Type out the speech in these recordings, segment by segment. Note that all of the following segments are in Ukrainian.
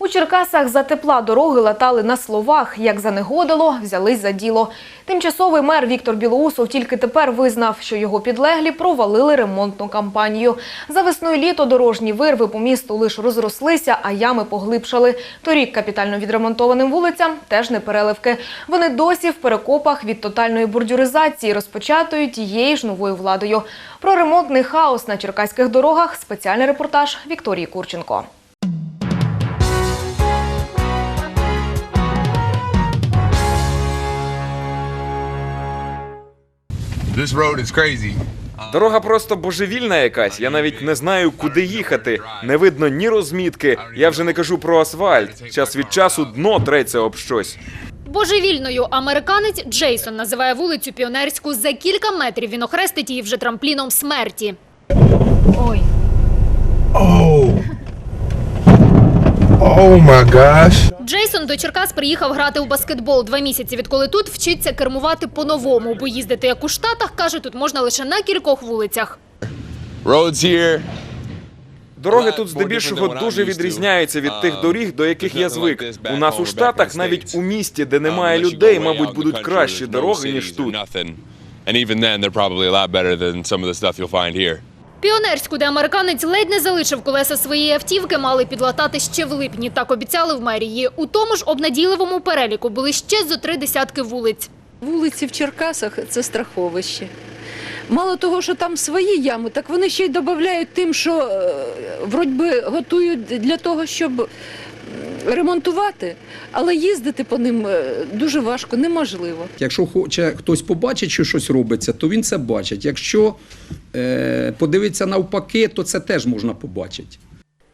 У Черкасах за тепла дороги латали на словах. Як занегодило, взялись за діло. Тимчасовий мер Віктор Білоусов тільки тепер визнав, що його підлеглі провалили ремонтну кампанію. За весною літо дорожні вирви по місту лише розрослися, а ями поглибшали. Торік капітально відремонтованим вулицям теж не переливки. Вони досі в перекопах від тотальної бордюризації, розпочатої тією ж новою владою. Про ремонтний хаос на черкаських дорогах спеціальний репортаж Вікторії Курченко. This road is crazy. Дорога просто божевільна якась. Я навіть не знаю, куди їхати. Не видно ні розмітки. Я вже не кажу про асфальт. Час від часу дно треться об щось. Божевільною американець Джейсон називає вулицю Піонерську. За кілька метрів він охрестить її вже трампліном смерті. Ой. Oh my gosh. Джейсон до Черкас приїхав грати у баскетбол два місяці, відколи тут вчиться кермувати по-новому, бо їздити як у Штатах, каже, тут можна лише на кількох вулицях. Roads here. Дороги тут здебільшого дуже відрізняються від тих доріг, до яких я звик. У нас у штатах, навіть у місті, де немає людей, мабуть, будуть кращі дороги ніж тут. And even then, they're probably a lot better than some of the stuff you'll find here. Піонерську, де американець ледь не залишив колеса своєї автівки, мали підлатати ще в липні. Так обіцяли в мерії. У тому ж обнадійливому переліку були ще зо три десятки вулиць. Вулиці в Черкасах це страховище. Мало того, що там свої ями, так вони ще й додають тим, що е, вроді готують для того, щоб ремонтувати, але їздити по ним е, дуже важко, неможливо. Якщо хоче хтось побачить, що щось робиться, то він це бачить. Якщо подивитися навпаки, то це теж можна побачити.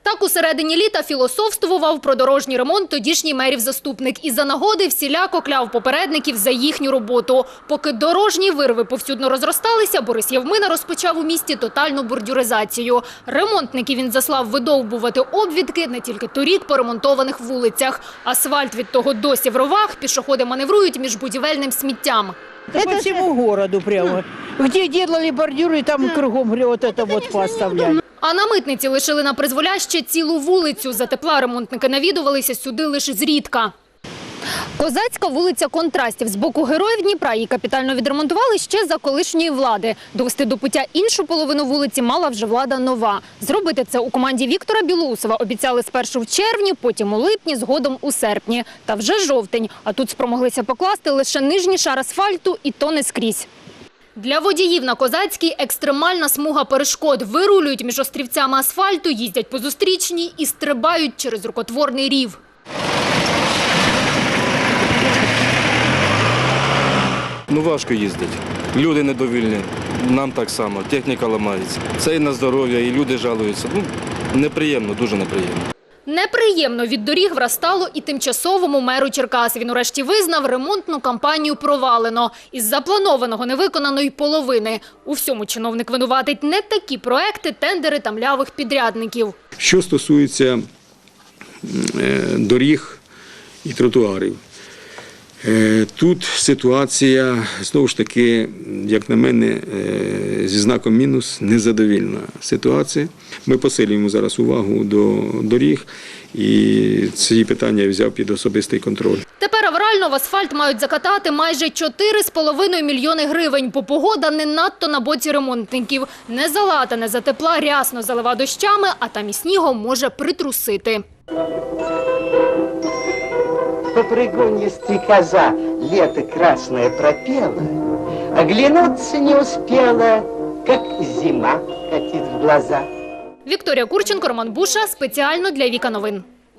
Так у середині літа філософствував про дорожній ремонт тодішній мерів заступник і за нагоди всіляко кляв попередників за їхню роботу. Поки дорожні вирви повсюдно розросталися, Борис Євмина розпочав у місті тотальну бордюризацію. Ремонтників він заслав видовбувати обвідки не тільки торік по ремонтованих вулицях. Асфальт від того досі в ровах, пішоходи маневрують між будівельним сміттям. Да по всему городу прямо. Где делали бордюры, там кругом говорю, вот это вот поставляли. А на митниці лишили на призволяще цілу вулицю. За тепла ремонтники навідувалися сюди лише зрідка. Козацька вулиця контрастів з боку героїв Дніпра її капітально відремонтували ще за колишньої влади. Довести до пуття іншу половину вулиці мала вже влада нова. Зробити це у команді Віктора Білоусова обіцяли спершу в червні, потім у липні, згодом у серпні. Та вже жовтень. А тут спромоглися покласти лише нижній шар асфальту і то не скрізь. Для водіїв на Козацькій екстремальна смуга перешкод. Вирулюють між острівцями асфальту, їздять по зустрічній і стрибають через рукотворний рів. Ну важко їздить. Люди недовільні. Нам так само, техніка ламається. Це і на здоров'я, і люди жалуються. Ну, неприємно, дуже неприємно. Неприємно від доріг врастало і тимчасовому меру Черкас. Він урешті визнав, ремонтну кампанію провалено. Із запланованого невиконаної половини. У всьому чиновник винуватить не такі проекти, тендери та млявих підрядників. Що стосується е, доріг і тротуарів, тут ситуація знову ж таки, як на мене, е, зі знаком мінус незадовільна ситуація. Ми посилюємо зараз увагу до доріг, і ці питання я взяв під особистий контроль. Тепер аврально в асфальт мають закатати майже 4,5 мільйони гривень, бо погода не надто на боці ремонтників. Не залатане за тепла рясно залива дощами, а там і снігом може притрусити. Попрыгунья стрекоза лето красное пропела, Оглянуться не успела, как зима катит в глаза. Вікторія Курченко, Роман Буша. Спеціально для Віка Новин.